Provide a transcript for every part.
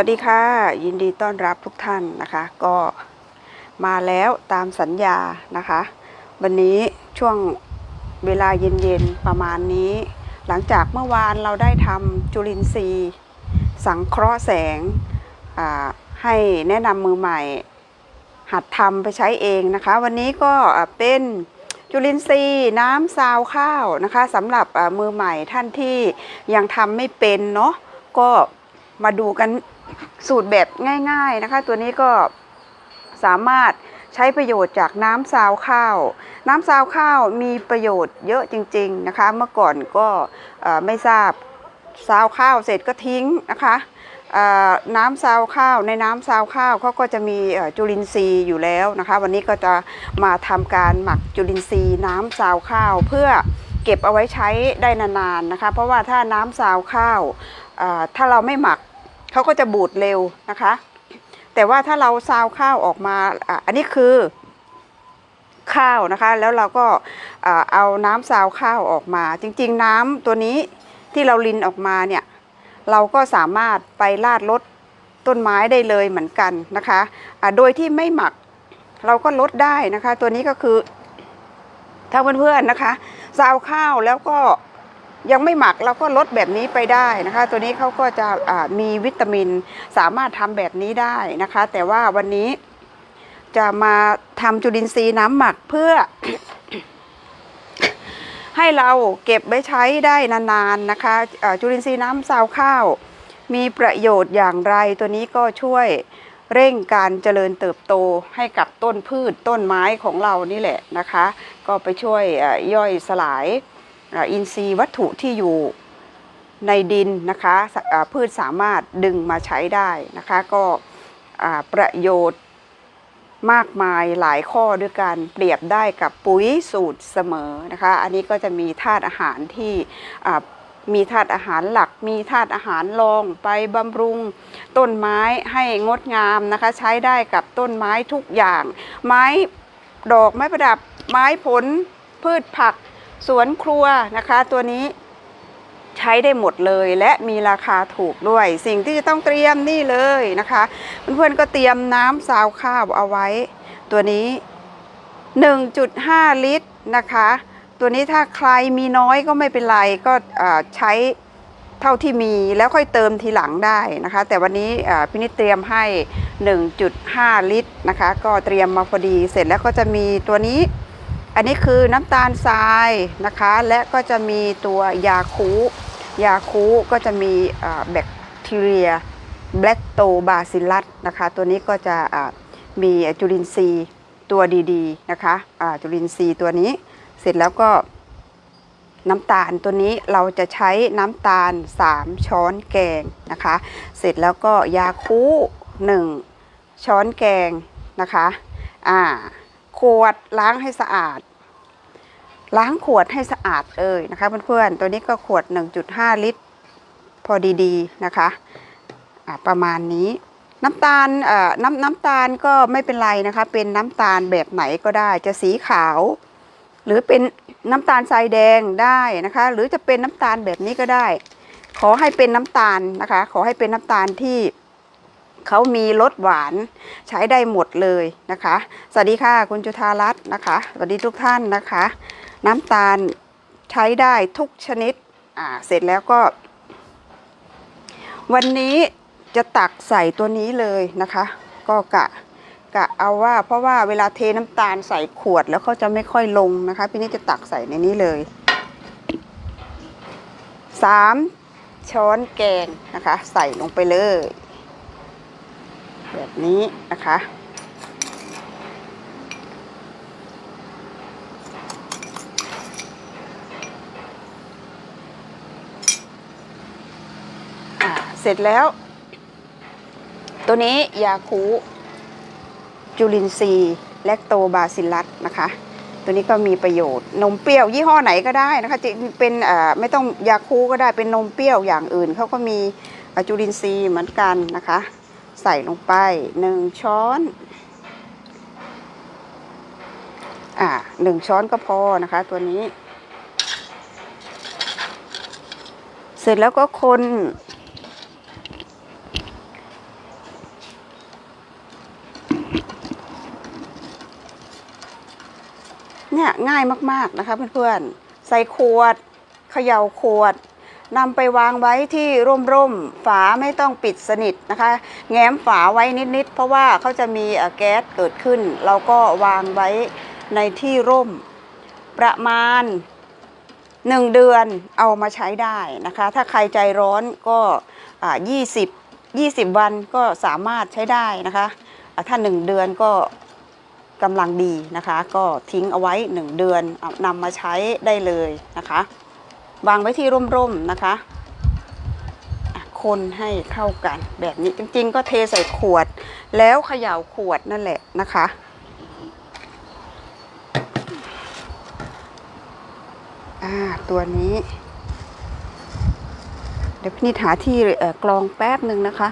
วัสดีค่ะ ยินดีต้อนรับทุกท่านนะคะ ก็มาแล้วตามสัญญานะคะ วันนี้ช่วงเวลาเย็นๆประมาณนี้ หลังจากเมื่อวานเราได้ทำจุลินทรีย์ สังเคราะห์แสงให้แนะนำมือใหม่ หัดทำไปใช้เองนะคะ วันนี้ก็เป็นจุลินทรีย์น้ำซาวข้าวนะคะสำหรับมือใหม่ท่านที่ยังทำไม่เป็นเนาะก็ มาดูกันสูตรแบบง่าย ๆนะคะ ตัวนี้ก็สามารถใช้ประโยชน์จากน้ำซาวข้าว น้ำซาวข้าวมีประโยชน์เยอะจริง ๆนะคะ เมื่อก่อนก็ไม่ทราบซาวข้าวเสร็จก็ทิ้งนะคะน้ำซาวข้าวในน้ำซาวข้าวเขาก็จะมีจุลินทรีย์อยู่แล้วนะคะ วันนี้ก็จะมาทำการหมักจุลินทรีย์น้ำซาวข้าว เพื่อเก็บเอาไว้ใช้ได้นานๆนะคะ เพราะว่าถ้าน้ำซาวข้าวถ้าเราไม่หมัก เขาก็จะบูดเร็วนะคะ แต่ว่าถ้าเราซาวข้าวออกมาอันนี้คือข้าวนะคะ แล้วเราก็เอาน้ำซาวข้าวออกมา จริง ๆ น้ำตัวนี้ที่เราลินออกมาเนี่ยเราก็สามารถไปราดรดต้นไม้ได้เลยเหมือนกันนะคะะโดยที่ไม่หมักเราก็ลดได้นะคะ ตัวนี้ก็คือถ้าเพื่อนๆนะคะซาวข้าวแล้วก็ ยังไม่หมักเราก็ลดแบบนี้ไปได้นะคะ ตัวนี้เขาก็จะอ่ามีวิตามินสามารถทำแบบนี้ได้นะคะ แต่ว่าวันนี้จะมาทำจุลินทรีย์น้ำหมักเพื่อ ให้เราเก็บไว้ใช้ได้นานๆนะคะเอ่อจุลินทรีย์น้ำซาวข้าว มีประโยชน์อย่างไรตัวนี้ก็ช่วยเร่งการเจริญเติบโตให้กับต้นพืชต้นไม้ของเรานี่แหละนะคะ ก็ไปช่วยย่อยสลาย อินทรีย์วัตถุที่อยู่ในดินนะคะพืชสามารถดึงมาใช้ได้นะคะก็ประโยชน์มากมายหลายข้อด้วยกันเปรียบได้กับปุ๋ยสูตรเสมอนะคะอันนี้ก็จะมีธาตุอาหารที่มีธาตุอาหารหลัก มีธาตุอาหารรองไปบำรุง ต้นไม้ให้งดงามนะคะ ใช้ได้กับต้นไม้ทุกอย่าง ไม้ดอกไม้ประดับไม้ผลพืชผัก สวนครัวนะคะตัวนี้ใช้ได้หมดเลยและมีราคาถูกด้วย สิ่งที่จะต้องเตรียมนี่เลยนะคะเพื่อนๆก็เตรียมน้ำซาวข้าวเอาไว้ ตัวนี้ 1.5 ลิตรนะคะ ตัวนี้ถ้าใครมีน้อยก็ไม่เป็นไรก็ใช้เท่าที่มีแล้วค่อยเติมทีหลังได้นะคะ แต่วันนี้อ่าพินิจเตรียมให้ 1.5 ลิตรนะคะ ก็เตรียมมาพอดีเสร็จแล้วก็จะมีตัวนี้ อันนี้คือน้ำตาลทรายนะคะ และก็จะมีตัวยาคูยาคูก็จะมีแบคทีเรียแบล็กโตบาซิลัสนะคะ ตัวนี้ก็จะมีจุลินทรีย์ตัวดีๆนะคะจุลินทรีย์ตัวนี้เสร็จแล้วก็น้ำตาลตัวนี้เราจะใช้น้ำตาล 3 ช้อนแกงนะคะ เสร็จแล้วก็ยาคู1ช้อนแกงนะคะอ่าขวดล้างให้สะอาด ล้างขวดให้สะอาดเอ่ยนะคะเพื่อนๆ ตัวนี้ก็ขวด 1.5 ลิตร พอดีๆนะคะประมาณนี้น้ำตาลเอ่อน้ำน้ำตาลก็ไม่เป็นไรนะคะ เป็นน้ำตาลแบบไหนก็ได้จะสีขาว หรือเป็นน้ำตาลทรายแดงได้นะคะ หรือจะเป็นน้ำตาลแบบนี้ก็ได้ ขอให้เป็นน้ำตาลนะคะ ขอให้เป็นน้ำตาลที่ เขามีรสหวานใช้ได้หมดเลยนะคะ สวัสดีค่ะคุณจุธารัตน์นะคะ สวัสดีทุกท่านนะคะ น้ำตาลใช้ได้ทุกชนิดอ่าเสร็จแล้วก็ วันนี้จะตักใส่ตัวนี้เลยนะคะ ก็กะกะเอาว่าเพราะว่าเวลาเทน้ำตาลใส่ขวดแล้วเขาจะไม่ค่อยลงนะคะ พี่นี่จะตักใส่ในนี้เลยสามช้อนแกงนะคะ ใส่ลงไปเลย แบบนี้นะคะ เสร็จแล้ว ตัวนี้ยาคูจุลินทรีย์แลคโตบาซิลลัสนะคะ ตัวนี้ก็มีประโยชน์ นมเปรี้ยวยี่ห้อไหนก็ได้นะคะจะเป็นไม่ต้องยาคูก็ได้เป็นนมเปรี้ยวอย่างอื่นเขาก็มีจุลินทรีย์เหมือนกันนะคะ ใส่ลงไปหนึ่งช้อน อ่าหนึ่งช้อนก็พอนะคะตัวนี้ เสร็จแล้วก็คนเนี่ยง่ายมาก ๆ นะคะเพื่อน ๆ ใส่ขวดเขย่าขวด นำไปวางไว้ที่ร่มๆฝาไม่ต้องปิดสนิทนะคะ แง้มฝาไว้นิดๆเพราะว่าเขาจะมีแก๊สเกิดขึ้น เราก็วางไว้ในที่ร่ม ประมาณหนึ่งเดือนเอามาใช้ได้นะคะ ถ้าใครใจร้อนก็อ่า20 20วันก็สามารถใช้ได้นะคะอ่าถ้า 1 เดือนก็กำลังดีนะคะ ก็ทิ้งเอาไว้ 1 เดือนนำมาใช้ได้เลยนะคะ วางไว้ที่ร่มๆนะคะคนให้เข้ากันแบบนี้จริงๆ ก็เทใส่ขวด แล้วเขย่าขวดนั่นแหละนะคะ อ่าตัวนี้ เดี๋ยวพี่นิดหาที่กรองแป๊บหนึ่งนะคะ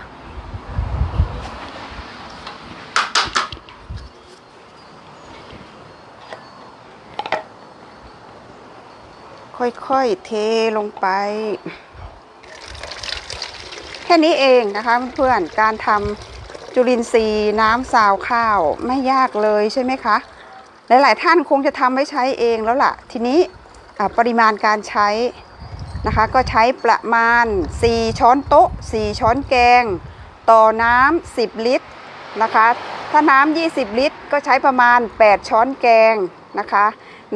ค่อยๆเทลงไป แค่นี้เองนะคะเพื่อนๆการทำจุลินทรีย์น้ำซาวข้าวไม่ยากเลยใช่ไหมคะ หลายๆท่านคงจะทำไว้ใช้เองแล้วล่ะ ทีนี้ปริมาณการใช้นะคะ ก็ใช้ประมาณ 4 ช้อนโต๊ะ 4 ช้อนแกง ต่อน้ำ10 ลิตรนะคะ ถ้าน้ำ20 ลิตร ก็ใช้ประมาณ 8 ช้อนแกงนะคะ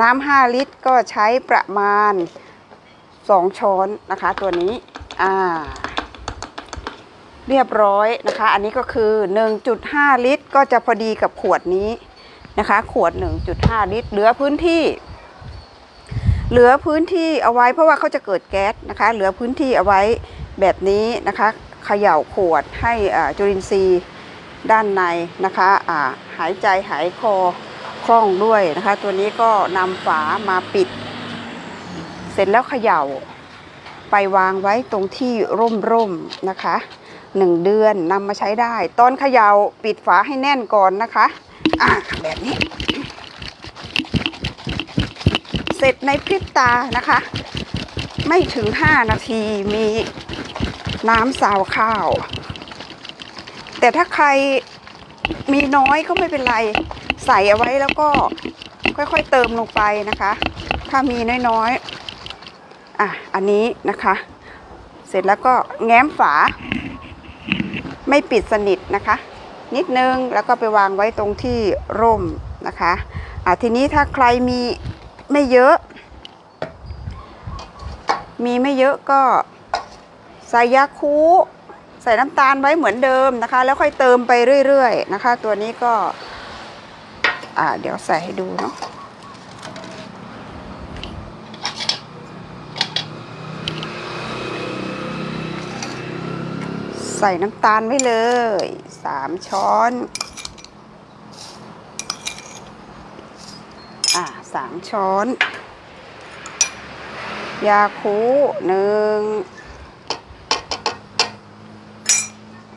น้ำ5ลิตรก็ใช้ประมาณ2ช้อนนะคะตัวนี้ อ่า เรียบร้อยนะคะ อันนี้ก็คือ 1.5 ลิตร ก็จะพอดีกับขวดนี้นะคะ ขวด 1.5 ลิตร เหลือพื้นที่ เหลือพื้นที่เอาไว้ เพราะว่าเขาจะเกิดแก๊สนะคะ เหลือพื้นที่เอาไว้แบบนี้นะคะเขย่าขวดให้จุลินทรีย์ด้านในนะคะหายใจหายคอ คล่องด้วยนะคะ ตัวนี้ก็นำฝามาปิด เสร็จแล้วเขย่า ไปวางไว้ตรงที่ร่มๆนะคะหนึ่งเดือนนำมาใช้ได้ ตอนเขย่าปิดฝาให้แน่นก่อนนะคะอ่าแบบนี้ เสร็จในพริบตานะคะ ไม่ถึง 5 นาทีมีน้ำซาวข้าว แต่ถ้าใครมีน้อยก็ไม่เป็นไร ใส่เอาไว้แล้วก็ค่อยๆเติมลงไปนะคะ ถ้ามีน้อยๆ อะ อันนี้นะคะ เสร็จแล้วก็แง้มฝา ไม่ปิดสนิทนะคะ นิดนึงแล้วก็ไปวางไว้ตรงที่ร่มนะคะอะทีนี้ถ้าใครมีไม่เยอะ มีไม่เยอะก็ใส่ยาคูใส่น้ำตาลไว้เหมือนเดิมนะคะ แล้วค่อยเติมไปเรื่อยๆนะคะ ตัวนี้ก็ อ่าเดี๋ยวใส่ให้ดูเนาะใส่น้ำตาลไว้เลยสามช้อน อ่าสามช้อน ยาคูหนึ่ง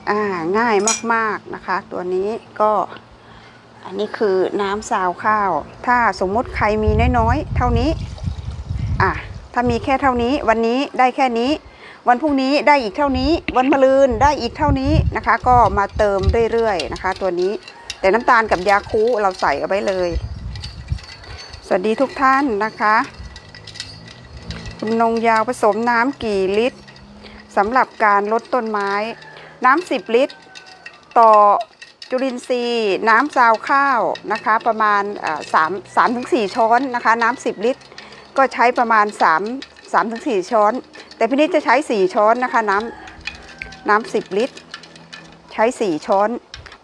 อ่าง่ายมาก ๆ นะคะ ตัวนี้ก็ อันนี้คือน้ำซาวข้าว ถ้าสมมุติใครมีน้อยๆ เท่านี้ อะ ถ้ามีแค่เท่านี้ วันนี้ได้แค่นี้ วันพรุ่งนี้ได้อีกเท่านี้ วันมะรืนได้อีกเท่านี้นะคะ ก็มาเติมเรื่อยๆนะคะ ตัวนี้ แต่น้ำตาลกับยาคูเราใส่เอาไว้เลย สวัสดีทุกท่านนะคะคุณนงยาวผสมน้ำกี่ลิตรสำหรับการลดต้นไม้ น้ำ10 ลิตร ต่อ จุลินทรีย์ น้ำซาวข้าวนะคะ ประมาณสามสามถึงสี่ช้อนนะคะ น้ำ10ลิตร ก็ใช้ประมาณ3 3ถึง4ช้อน แต่พี่นิดจะใช้4ช้อนนะคะ น้ำน้ำ10ลิตร ใช้4ช้อน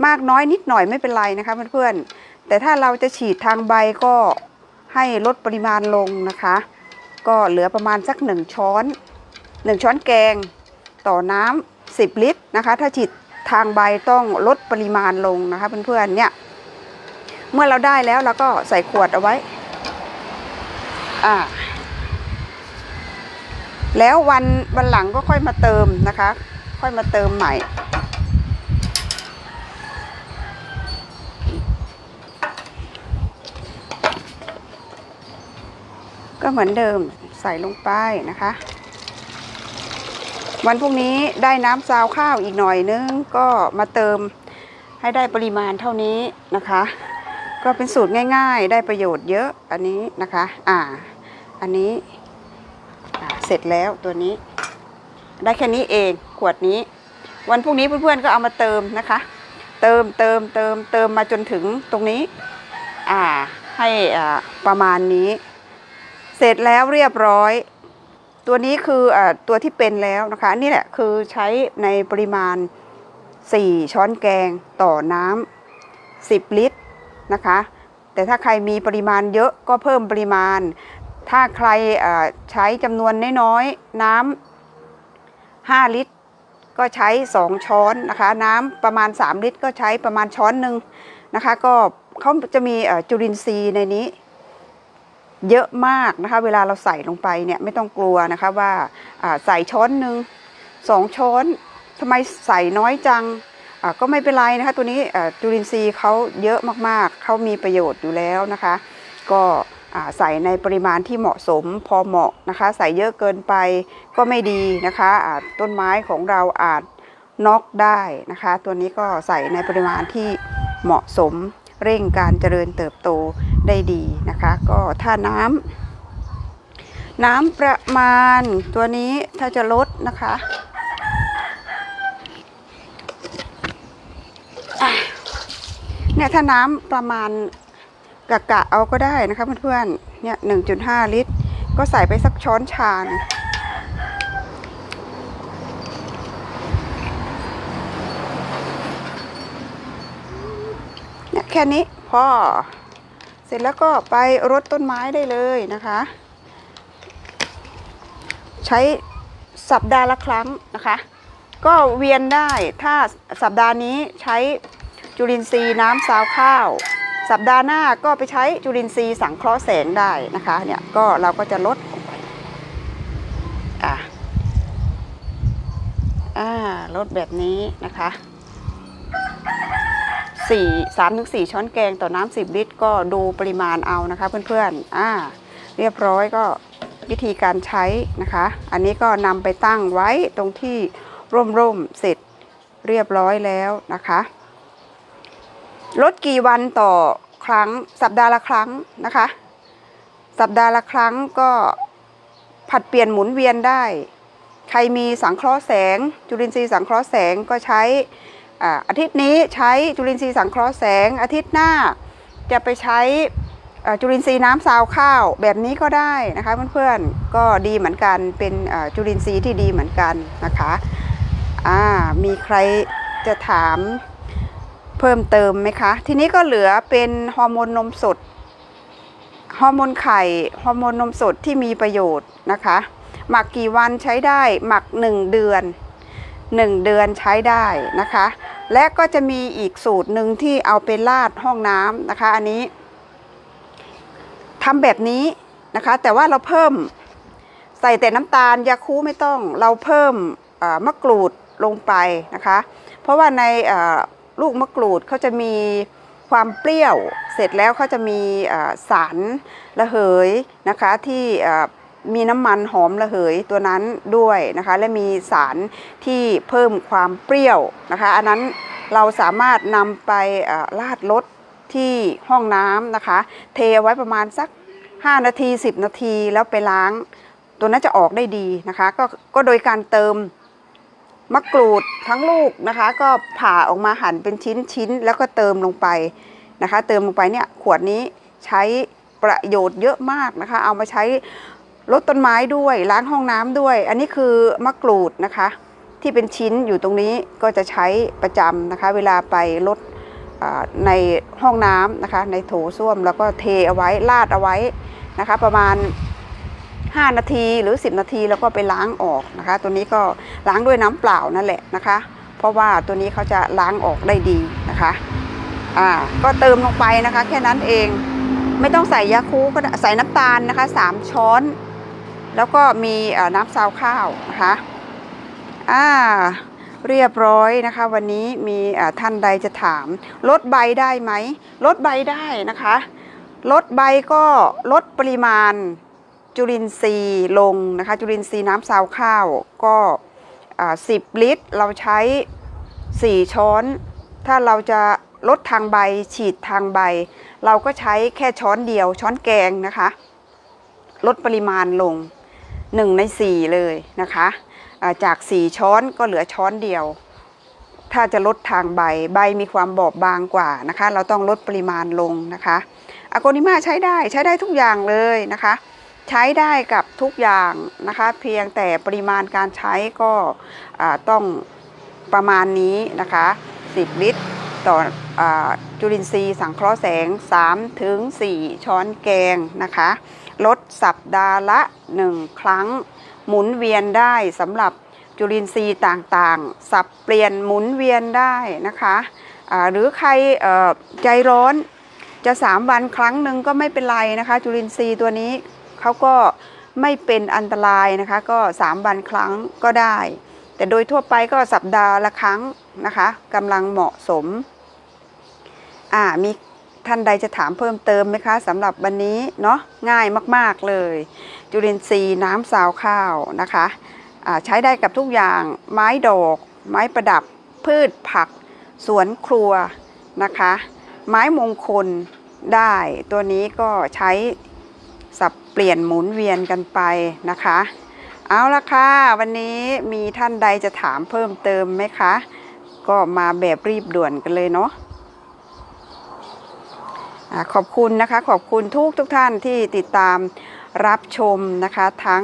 มากน้อยนิดหน่อยไม่เป็นไรนะคะเพื่อนๆแต่ถ้าเราจะฉีดทางใบก็ให้ลดปริมาณลงนะคะ ก็เหลือประมาณสักหนึ่งช้อน1ช้อนแกงต่อน้ำ10ลิตรนะคะ ถ้าฉีด ทางใบต้องลดปริมาณลงนะคะเพื่อนๆเนี่ย เมื่อเราได้แล้วเราก็ใส่ขวดเอาไว้ อ่า แล้ววันวันหลังก็ค่อยมาเติมนะคะ ค่อยมาเติมใหม่ก็เหมือนเดิมใส่ลงไปนะคะ วันพรุ่งนี้ได้น้ำซาวข้าวอีกหน่อยนึง ก็มาเติมให้ได้ปริมาณเท่านี้นะคะ ก็เป็นสูตรง่าย ๆ ได้ประโยชน์เยอะอันนี้นะคะ อ่า อันนี้เสร็จแล้วตัวนี้ ได้แค่นี้เองขวดนี้ วันพรุ่งนี้เพื่อนๆก็เอามาเติมนะคะ เติมเติมเติมเติมมาจนถึงตรงนี้ อ่าให้อ่าประมาณนี้ เสร็จแล้วเรียบร้อย ตัวนี้คืออตัวที่เป็นแล้วนะคะ นี่แหละคือใช้ในปริมาณ 4 ช้อนแกงต่อน้ำ10 ลิตรนะคะ แต่ถ้าใครมีปริมาณเยอะก็เพิ่มปริมาณ ถ้าใครใช้จำนวนน้อยๆน้ำ5 ลิตร ก็ใช้ 2 ช้อนนะคะ น้ำประมาณ 3 ลิตร ก็ใช้ประมาณช้อนหนึ่งนะคะ ก็เขาจะมีจุลินทรีย์ในนี้ เยอะมากนะคะ เวลาเราใส่ลงไปเนี่ยไม่ต้องกลัวนะคะว่าใส่ช้อนหนึ่งสองช้อนทำไมใส่น้อยจังก็ไม่เป็นไรนะคะ ตัวนี้จุลินทรีย์เขาเยอะมากๆเขามีประโยชน์อยู่แล้วนะคะ ก็ใส่ในปริมาณที่เหมาะสมพอเหมาะนะคะ ใส่เยอะเกินไปก็ไม่ดีนะคะต้นไม้ของเราอาจน็อกได้นะคะ ตัวนี้ก็ใส่ในปริมาณที่เหมาะสมเร่งการเจริญเติบโต ได้ดีนะคะ ก็ถ้าน้ำน้ำประมาณตัวนี้ถ้าจะลดนะคะเนี่ยถ้าน้ำประมาณกะกะเอาก็ได้นะคะเพื่อนๆ เนี่ย1.5ลิตร ก็ใส่ไปสักช้อนชาเนี่ยแค่นี้พอ เสร็จแล้วก็ไปรดต้นไม้ได้เลยนะคะ ใช้สัปดาห์ละครั้งนะคะ ก็เวียนได้ถ้าสัปดาห์นี้ใช้จุลินทรีย์น้ำซาวข้าว สัปดาห์หน้าก็ไปใช้จุลินทรีย์สังเคราะห์แสงได้นะคะเนี่ยก็เราก็จะลดอ่าลดแบบนี้นะคะ สี่สามถึงสี่ช้อนแกงต่อน้ำสิบลิตร ก็ดูปริมาณเอานะคะเพื่อนๆอ่าเรียบร้อยก็วิธีการใช้นะคะ อันนี้ก็นำไปตั้งไว้ตรงที่ร่มๆเสร็จเรียบร้อยแล้วนะคะลดกี่วันต่อครั้งสัปดาห์ละครั้งนะคะ สัปดาห์ละครั้งก็ผัดเปลี่ยนหมุนเวียนได้ ใครมีสังเคราะห์แสง จุลินทรีย์สังเคราะห์แสงก็ใช้ อาทิตย์นี้ใช้จุลินทรีย์สังเคราะห์แสง อาทิตย์หน้าจะไปใช้จุลินทรีย์น้ำซาวข้าวแบบนี้ก็ได้นะคะเพื่อนๆก็ดีเหมือนกันเป็นจุลินทรีย์ที่ดีเหมือนกันนะคะมีใครจะถามเพิ่มเติมไหมคะ ทีนี้ก็เหลือเป็นฮอร์โมนนมสดฮอร์โมนไข่ฮอร์โมนนมสดที่มีประโยชน์นะคะ หมักกี่วันใช้ได้หมัก 1 เดือน 1 เดือนใช้ได้นะคะ และก็จะมีอีกสูตรหนึ่งที่เอาไปราดห้องน้ำนะคะ อันนี้ทำแบบนี้นะคะ แต่ว่าเราเพิ่มใส่แต่น้ำตาลยาคูไม่ต้อง เราเพิ่มมะกรูดลงไปนะคะ เพราะว่าในลูกมะกรูดเขาจะมีความเปรี้ยว เสร็จแล้วเขาจะมีสารระเหยนะคะที่ มีน้ำมันหอมระเหยตัวนั้นด้วยนะคะ และมีสารที่เพิ่มความเปรี้ยวนะคะ อันนั้นเราสามารถนำไปอ่าราดรถที่ห้องน้ำนะคะ เทเอาไว้ประมาณสัก 5 นาที 10 นาทีแล้วไปล้าง ตัวนั้นจะออกได้ดีนะคะก็ก็โดยการเติมมะกรูดทั้งลูกนะคะ ก็ผ่าออกมาหั่นเป็นชิ้นชิ้นแล้วก็เติมลงไปนะคะ เติมลงไปเนี่ยขวดนี้ใช้ประโยชน์เยอะมากนะคะ เอามาใช้ ลดต้นไม้ด้วยล้างห้องน้ำด้วย อันนี้คือมะกรูดนะคะ ที่เป็นชิ้นอยู่ตรงนี้ก็จะใช้ประจำนะคะ เวลาไปลดในห้องน้ำนะคะ ในโถส้วมแล้วก็เทเอาไว้ลาดเอาไว้นะคะ ประมาณ 5 นาทีหรือ 10 นาทีแล้วก็ไปล้างออกนะคะ ตัวนี้ก็ล้างด้วยน้ำเปล่านั่นแหละนะคะ เพราะว่าตัวนี้เขาจะล้างออกได้ดีนะคะอ่าก็เติมลงไปนะคะ แค่นั้นเองไม่ต้องใส่ยาคูก็ใส่น้ำตาลนะคะ 3 ช้อน แล้วก็มีน้ำซาวข้าวนะคะอ่าเรียบร้อยนะคะ วันนี้มีท่านใดจะถาม ลดใบได้ไหมลดใบได้นะคะ ลดใบก็ลดปริมาณจุลินทรีย์ลงนะคะ จุลินทรีย์น้ำซาวข้าวก็10ลิตร เราใช้ 4 ช้อน ถ้าเราจะลดทางใบฉีดทางใบ เราก็ใช้แค่ช้อนเดียวช้อนแกงนะคะ ลดปริมาณลง 1 ใน 4 เลยนะคะอ่าจาก 4 ช้อนก็เหลือช้อนเดียว ถ้าจะลดทางใบใบมีความบอบบางกว่านะคะ เราต้องลดปริมาณลงนะคะอะโกนิมาใช้ได้ใช้ได้ทุกอย่างเลยนะคะ ใช้ได้กับทุกอย่างนะคะ เพียงแต่ปริมาณการใช้ก็ต้องประมาณนี้นะคะ 10 ลิตรต่ออจุลินทรีย์สังเคราะห์แสง3ถึง4ช้อนแกงนะคะ ลดสัปดาห์ละ 1 ครั้ง หมุนเวียนได้สำหรับจุลินทรีย์ต่างๆ สับเปลี่ยนหมุนเวียนได้นะคะหรือใครใจร้อนจะ 3 วันครั้งหนึ่งก็ไม่เป็นไรนะคะ จุลินทรีย์ตัวนี้เขาก็ไม่เป็นอันตรายนะคะ ก็ 3 วันครั้งก็ได้ แต่โดยทั่วไปก็สัปดาห์ละครั้งนะคะกำลังเหมาะสมอ่ามี ท่านใดจะถามเพิ่มเติมไหมคะสำหรับวันนี้เนาะง่ายมากๆเลย จุลินทรีย์น้ำสาวข้าวนะคะใช้ได้กับทุกอย่างไม้ดอก ไม้ประดับ พืชผัก สวนครัวนะคะ ไม้มงคลได้ ตัวนี้ก็ใช้สับเปลี่ยนหมุนเวียนกันไปนะคะ เอาละค่ะวันนี้มีท่านใดจะถามเพิ่มเติมไหมคะ ก็มาแบบรีบด่วนกันเลยเนาะ ขอบคุณนะคะขอบคุณทุกทุกท่านที่ติดตามรับชมนะคะทั้ง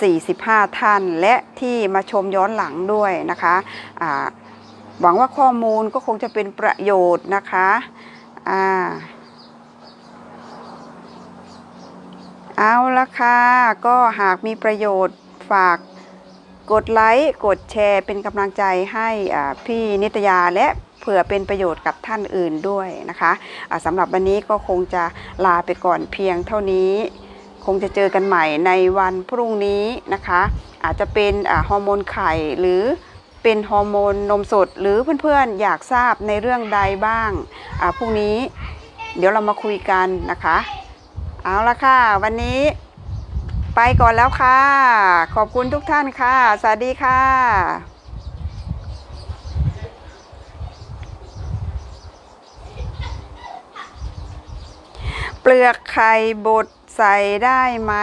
45 ท่านและที่มาชมย้อนหลังด้วยนะคะหวังว่าข้อมูลก็คงจะเป็นประโยชน์นะคะอ่าเอาละค่ะก็หากมีประโยชน์ฝากกดไลค์ กดแชร์เป็นกำลังใจให้พี่นิตยาและ ผื่อเป็นประโยชน์กับท่านอื่นด้วยนะคะอ่าสำหรับวันนี้ก็คงจะลาไปก่อนเพียงเท่านี้ คงจะเจอกันใหม่ในวันพรุ่งนี้นะคะ อาจจะเป็นฮอร์โมนไข่หรือเป็นฮอร์โมนนมสด หรือเพื่อนๆอยากทราบในเรื่องใดบ้างพรุ่งนี้เดี๋ยวเรามาคุยกันนะคะ เอาละค่ะ วันนี้ไปก่อนแล้วค่ะ ขอบคุณทุกท่านค่ะ สวัสดีค่ะ ปลือกไข่บดใส่ได้ไหม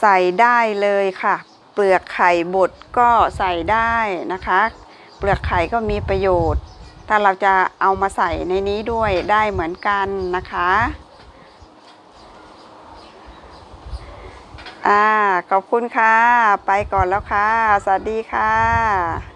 ใส่ได้เลยค่ะ เปลือกไข่บดก็ใส่ได้นะคะ เปลือกไข่ก็มีประโยชน์ ถ้าเราจะเอามาใส่ในนี้ด้วยได้เหมือนกันนะคะอ่าขอบคุณค่ะ ไปก่อนแล้วค่ะ สวัสดีค่ะ